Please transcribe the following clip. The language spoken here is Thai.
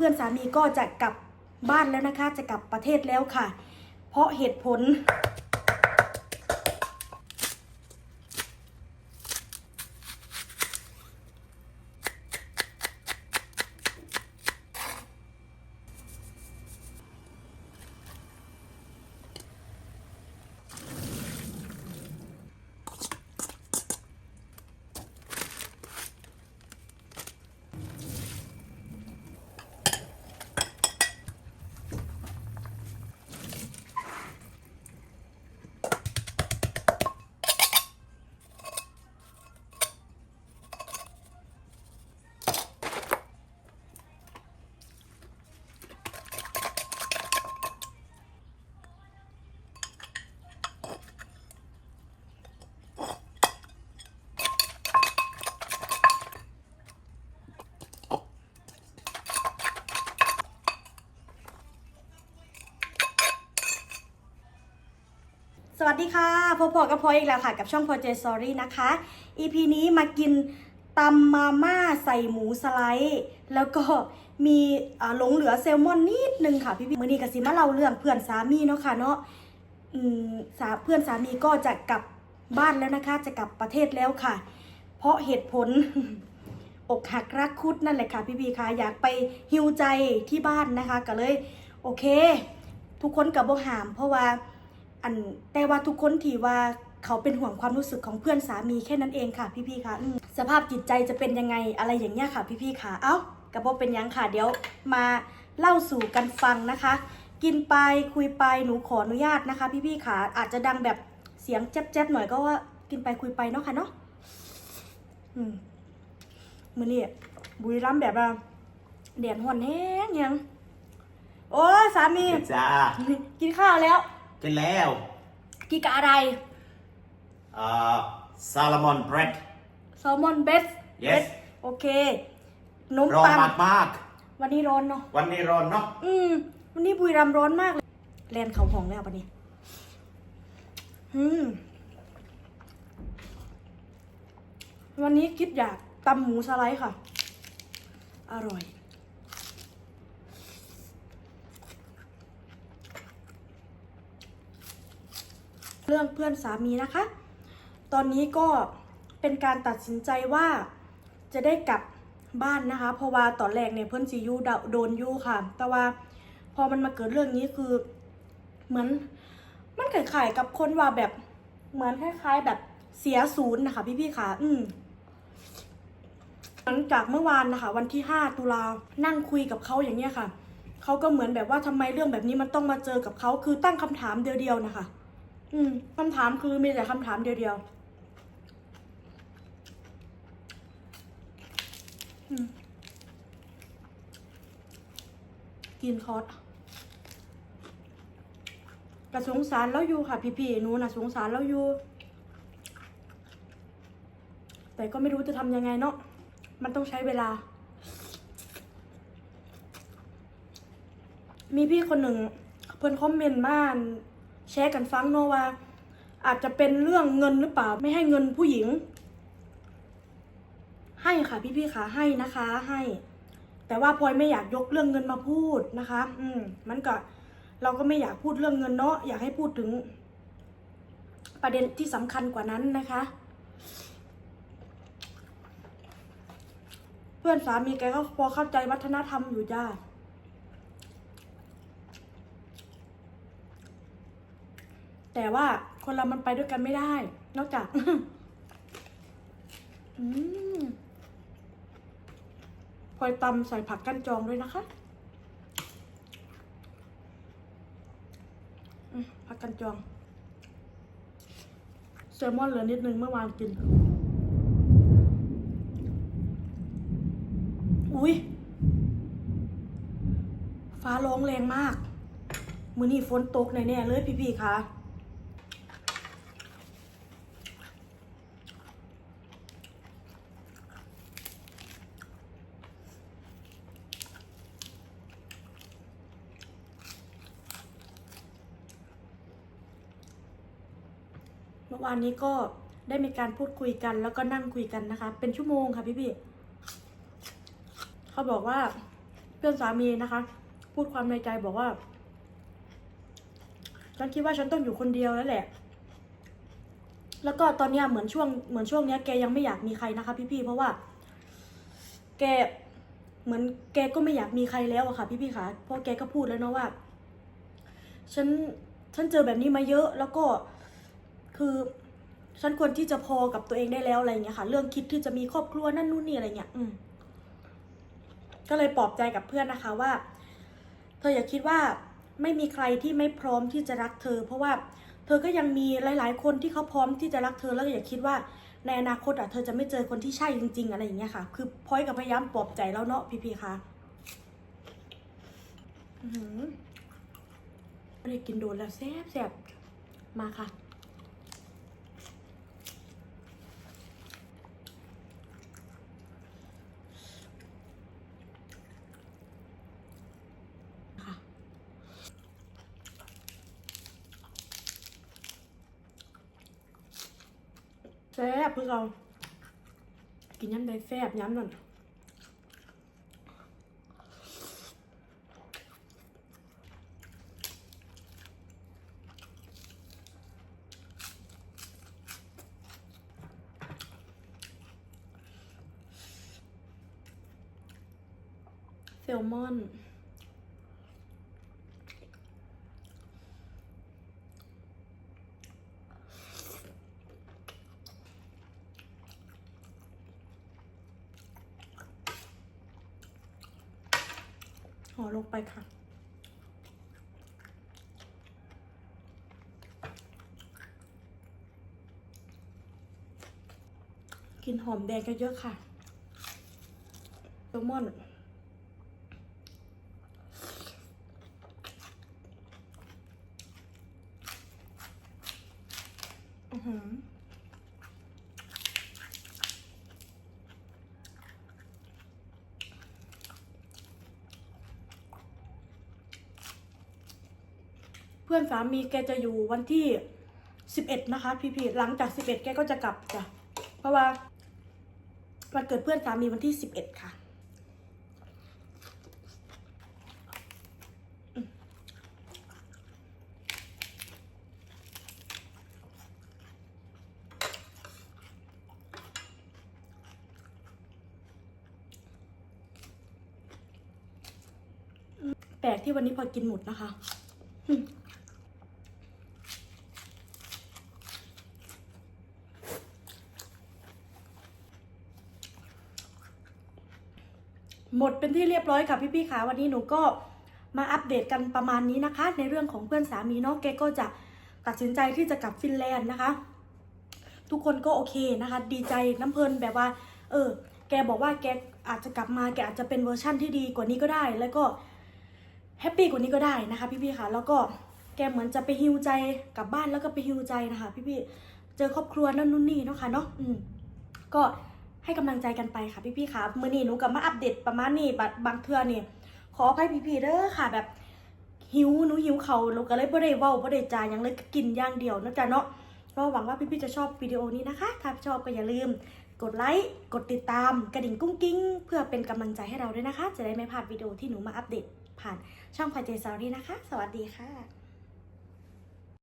เพื่อนสามีก็จะกลับบ้านแล้วนะคะ จะกลับประเทศแล้วค่ะ เพราะเหตุผล วัสดีค่ะพบพอกับพอยอีกแล้วค่ะ กับช่องพอเจสอรี่นะคะ EP นี้มากินตำมาม่าใส่หมูสไลด์ แล้วก็มีหลงเหลือแซลมอนนิดนึงค่ะพี่พี่มือนี้กับซิมาเล่าเรื่องเพื่อนสามีเนาะค่ะเนาะสาเพื่อนสามีก็จะกลับบ้านแล้วนะคะ จะกลับประเทศแล้วค่ะ เพราะเหตุผลอกหักรักคุดนั่นแหละค่ะพี่พีค่ะอยากไปฮิวใจที่บ้านนะคะ ก็เลย โอเค ทุกคนกับโบหาม เพราะว่า อันแต่ว่าทุกคนที่ว่าเขาเป็นห่วงความรู้สึกของเพื่อนสามีแค่นั้นเองค่ะ พี่ๆค่ะอืมสภาพจิตใจจะเป็นยังไงอะไรอย่างเงี้ยค่ะ พี่ๆค่ะ เอ้ากระบอกเป็นยังค่ะเดี๋ยวมาเล่าสู่กันฟังนะคะ กินไปคุยไปหนูขออนุญาตนะคะ พี่ๆค่ะ อาจจะดังแบบเสียงแจ๊บๆหน่อยก็ว่ากินไปคุยไปเนาะค่ะเนาะอืมมือนี่บุรีรัมย์แบบว่าแดดห่อนแห้งยัง โอ้ยสามีจ้ากินข้าวแล้ว กินแล้วกินกับอะไรอ่าซาลามอนเบรด แซลมอนเบส Yes โอเคนมร้อนปังมากมากวันนี้ร้อนเนาะ ๆวันนี้ร้อนเนาะอืม วันนี้บุรีรัมย์ร้อนมากเลยแลนเขาห้องแล้วปะเนี่ยอืม วันนี้คิดอยากตำหมูสไลด์ค่ะ อร่อย เรื่องเพื่อนสามีนะคะ ตอนนี้ก็เป็นการตัดสินใจว่าจะได้กลับบ้านนะคะ เพราะว่าตอนแรกเนี่ยเพื่อนซียูโดนยูค่ะ แต่ว่าพอมันมาเกิดเรื่องนี้คือเหมือนมันคล้ายๆกับคนว่าแบบเหมือนคล้ายๆ แบบเสียศูนย์นะคะ พี่ๆค่ะ อืมหลังจากเมื่อวานนะคะ วันที่ห้าตุลานั่งคุยกับเขาอย่างเงี้ยค่ะเขาก็เหมือนแบบว่าทำไมเรื่องแบบนี้มันต้องมาเจอกับเขาคือตั้งคำถามเดียวๆนะคะ อืมคำถามคือมีแต่คำถามเดียวๆอืมกินคอร์สกระสงสารแล้วอยู่ค่ะ พี่ๆหนูนะสงสารแล้วอยู่ แต่ก็ไม่รู้จะทำยังไงเนาะมันต้องใช้เวลา มีพี่คนหนึ่ง เพิ่นคอมเมนต์มา แชร์กันฟังเนาะว่า อาจจะเป็นเรื่องเงินหรือเปล่าไม่ให้เงินผู้หญิง ให้ค่ะพี่ๆค่ะให้นะคะให้ แต่ว่าพลอยไม่อยากยกเรื่องเงินมาพูดนะคะ อืม มันก็เราก็ไม่อยากพูดเรื่องเงินเนาะอยากให้พูดถึง ประเด็นที่สำคัญกว่านั้นนะคะ เพื่อนสามีแกก็พอเข้าใจวัฒนธรรมอยู่จ้า แต่ว่าคนเรามันไปด้วยกันไม่ได้ นอกจาก อืมพลอยตำใส่ผักกั้นจองด้วยนะคะผักกันจองแซลมอนเหลือนิดนึงเมื่อวานกิน อุ้ยฟ้าร้องแรงมาก มือนี่ฝนตกแน่ๆเลยพี่ๆค่ะ มื่อวานนี้ก็ได้มีการพูดคุยกัน แล้วก็นั่งคุยกันนะคะ เป็นชั่วโมงค่ะพี่ๆเขาบอกว่าเพื่อนสามีนะคะ พูดความในใจบอกว่า ฉันคิดว่าฉันต้องอยู่คนเดียวแล้วแหละ แล้วก็ตอนเนี้ยเหมือนช่วงเหมือนช่วงเนี้ยแกยังไม่อยากมีใครนะคะ พี่ๆเพราะว่า แกเหมือนแกก็ไม่อยากมีใครแล้วอะค่ะ พี่ๆค่ะเพราะแกก็พูดแล้วเนาะว่า ฉันฉันเจอแบบนี้มาเยอะ แล้วก็ คือฉันควรที่จะพอกับตัวเองได้แล้วอะไรเงี้ยค่ะ เรื่องคิดที่จะมีครอบครัวนั่นนู่นนี่อะไรเงี้ย อืม ก็เลยปลอบใจกับเพื่อนนะคะว่า เธออย่าคิดว่าไม่มีใครที่ไม่พร้อมที่จะรักเธอ เพราะว่าเธอก็ยังมีหลาย ๆ คนที่เขาพร้อมที่จะรักเธอแล้วอย่าคิดว่าในอนาคตอะเธอจะไม่เจอคนที่ใช่จริง ๆ อะไรอย่างเงี้ยค่ะ คือพอยกับพยายามปลอบใจแล้วเนาะพี่ๆคะอื้อหือไม่ได้กินโดนแล้วแซ่บแซ่บมาค่ะ แซ่บเพื่อเรากินย้ำได้แซ่บย้ำนั่นแซลมอน ห่อลงไปค่ะ กินหอมแดงก็เยอะค่ะแซลมอนอือหือ เพื่อนสามีแกจะอยู่วันที่สิบเอ็ดนะคะ พี่ๆหลังจากสิบเอ็ดแกก็จะกลับจ้ะเพราะว่าวันเกิดเพื่อนสามีวันที่สิบเอ็ดค่ะแปลกที่วันนี้พอกินหมดนะคะ หมดเป็นที่เรียบร้อยค่ะพี่ๆค่ะวันนี้หนูก็มาอัปเดตกันประมาณนี้นะคะ ในเรื่องของเพื่อนสามีเนาะแกก็จะตัดสินใจที่จะกลับฟินแลนด์นะคะ ทุกคนก็โอเคนะคะ ดีใจน้ำเพลินแบบว่า เออ แกบอกว่าแกอาจจะกลับมาแกอาจจะเป็นเวอร์ชั่นที่ดีกว่านี้ก็ได้ แล้วก็แฮปปี้กว่านี้ก็ได้นะคะ พี่ๆค่ะแล้วก็แกเหมือนจะไปฮิวใจกลับบ้านแล้วก็ไปฮิวใจนะคะ พี่ๆเจอครอบครัวนั่นนู่นนี่เนาะค่ะเนาะอืมก็ ให้กำลังใจกันไปค่ะพี่ๆค่ะมือนี้หนูกลับมาอัปเดตประมาณนี้บัดบางเทื่อนี่ขออภัยพี่ๆเด้อค่ะ แบบหิวหนูหิวเขาหนูก็เลยบ่ได้เว้าบ่ได้จายังเลยกินอย่างเดียวนะจ๊ะเนาะก็หวังว่าพี่ๆจะชอบวิดีโอนี้นะคะ ถ้าชอบก็อย่าลืม กดไลค์กดติดตามกระดิ่งกุ้งกิ้ง เพื่อเป็นกำลังใจให้เราด้วยนะคะ จะได้ไม่พลาดวิดีโอที่หนูมาอัปเดตผ่านช่องพายเจซารีนะคะ สวัสดีค่ะ